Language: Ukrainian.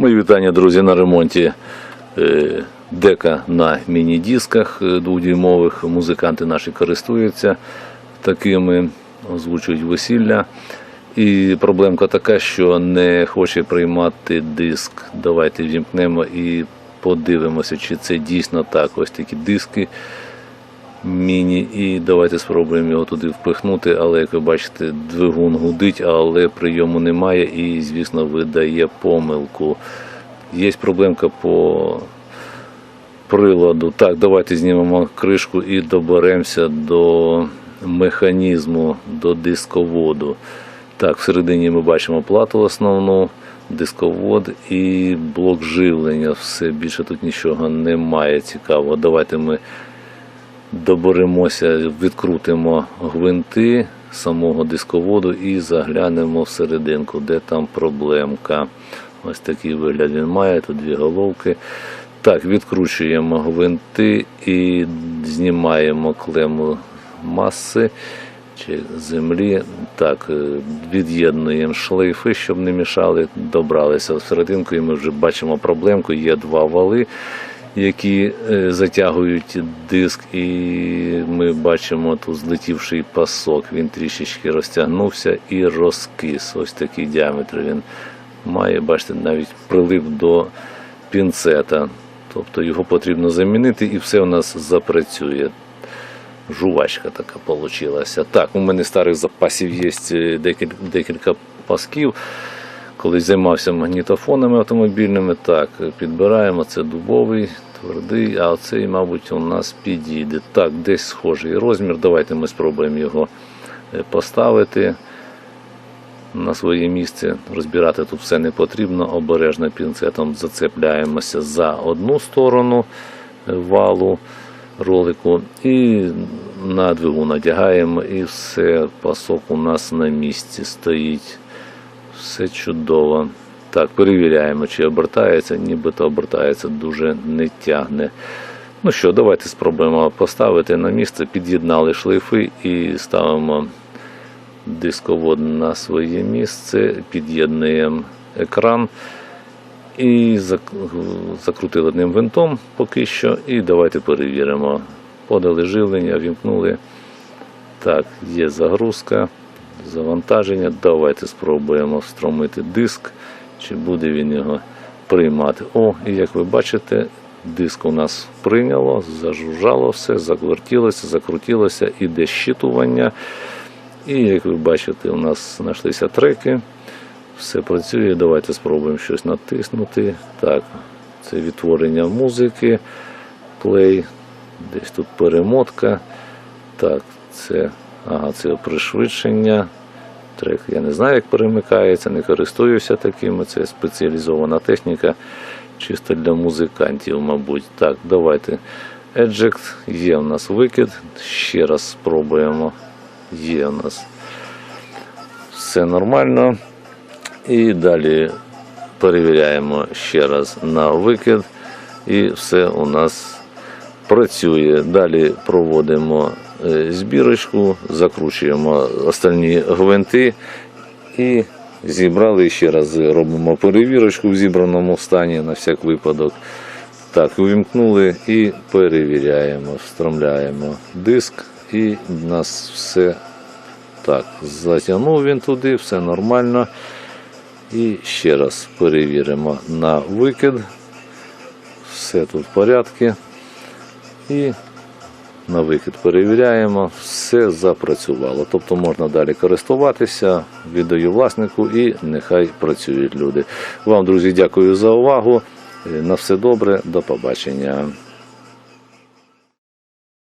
Мої вітання, друзі, на ремонті е, дека на міні-дисках е, дводюймових. Музиканти наші користуються такими, озвучують весілля. І проблемка така, що не хоче приймати диск. Давайте вімкнемо і подивимося, чи це дійсно так. Ось такі диски міні. І давайте спробуємо його туди впихнути. Але як ви бачите, двигун гудить, але прийому немає і, звісно, видає помилку. Є проблемка по приладу. Так, давайте знімемо кришку і доберемося до механізму, до дисководу. Так, всередині ми бачимо плату основну, дисковод і блок живлення. Все більше тут нічого немає цікавого. Давайте ми доберемося, відкрутимо гвинти самого дисководу і заглянемо всерединку, де там проблемка. Ось такий вигляд він має, тут дві головки. Так, відкручуємо гвинти і знімаємо клему маси чи землі. Так, е, від'єднуємо шлейфи, щоб не мішали. Добралися всерединку, і ми вже бачимо проблемку. Є два вали, які е, затягують диск, і ми бачимо тут злетівший пасок. Він трішечки розтягнувся і розкис. Ось такий діаметр він має, бачите, навіть прилип до пінцета. Тобто його потрібно замінити і все у нас запрацює. Жувачка така получилася. Так, у мене старих запасів є е, декілька пасків. Колись займався магнітофонами автомобільними. Так, підбираємо. Це дубовий, твердий, а цей, мабуть, у нас підійде. Так, десь схожий розмір. Давайте ми спробуємо його е, поставити на своє місце. Розбирати тут все не потрібно. Обережно пінцетом зацепляємося за одну сторону е, валу ролику і на двигун надягаємо, і все, пасок у нас на місці стоїть. Все чудово. Так, перевіряємо, чи обертається, нібито обертається, дуже не тягне. Ну що, давайте спробуємо поставити на місце, під'єднали шлейфи і ставимо дисковод на своє місце, під'єднуємо екран і закрутили одним винтом поки що. І давайте перевіримо. Подали живлення, вімкнули. Так, є загрузка, завантаження. Давайте спробуємо встромити диск, чи буде він його приймати. О, і як ви бачите, диск у нас прийняло, зажужжало все, заквертілося, закрутилося, іде щитування. І як ви бачите, у нас знайшлися треки. Все працює. Давайте спробуємо щось натиснути. Так, це відтворення музики, плей, десь тут перемотка. Так, це, ага, це пришвидшення. Трек, я не знаю, як перемикається, не користуюся такими. Це спеціалізована техніка, чисто для музикантів, мабуть. Так, давайте. Eject, є у нас викид. Ще раз спробуємо. Є у нас все нормально. І далі перевіряємо ще раз на викид, і все у нас працює. Далі проводимо збірочку, закручуємо останні гвинти і зібрали ще раз робимо перевірочку в зібраному стані на всяк випадок. Так, увімкнули і перевіряємо, встромляємо диск, і в нас все так. Затягнув він туди, все нормально. І ще раз перевіримо на викид. Все тут в порядку. І на вихід перевіряємо, все запрацювало. Тобто можна далі користуватися, віддаю власнику і нехай працюють люди. Вам, друзі, дякую за увагу. На все добре, до побачення.